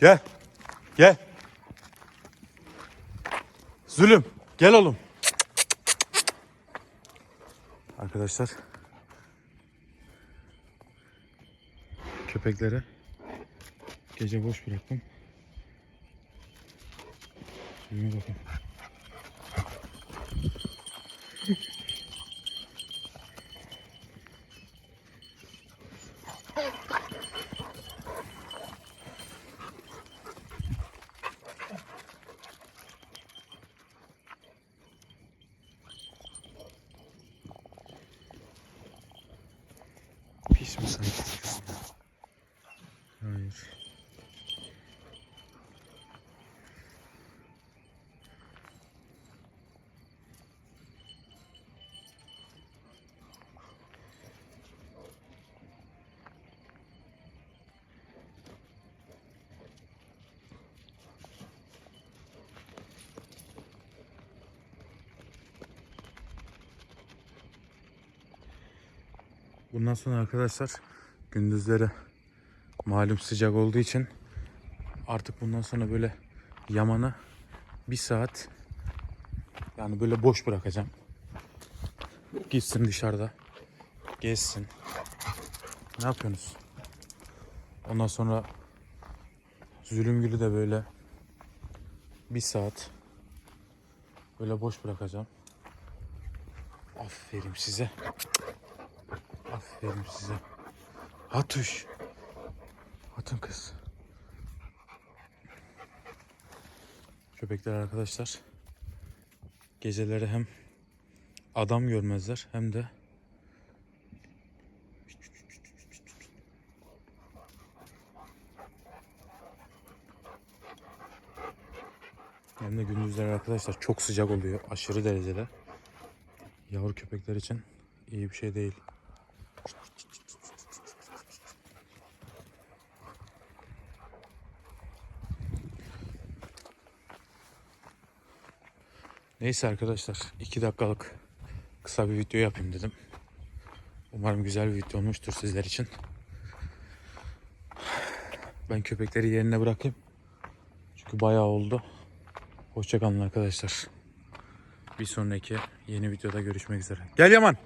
Gel. Gel. Zulüm. Gel oğlum. Arkadaşlar. Köpekleri gece boş bıraktım. Zulüme bakın. Pis mi sanki? Bundan sonra arkadaşlar gündüzleri malum sıcak olduğu için artık bundan sonra böyle yamanı bir saat yani böyle boş bırakacağım. Gitsin dışarıda gezsin. Ne yapıyorsunuz? Ondan sonra Zulümgül'ü de böyle bir saat böyle boş bırakacağım. Aferin size. Aferin size. Hatuş. Hatun kız. Köpekler arkadaşlar geceleri hem adam görmezler hem de hem de gündüzleri arkadaşlar çok sıcak oluyor aşırı derecede. Yavru köpekler için iyi bir şey değil. Neyse arkadaşlar 2 dakikalık kısa bir video yapayım dedim. Umarım güzel bir video olmuştur sizler için. Ben köpekleri yerine bırakayım. Çünkü bayağı oldu. Hoşçakalın arkadaşlar. Bir sonraki yeni videoda görüşmek üzere. Gel Yaman.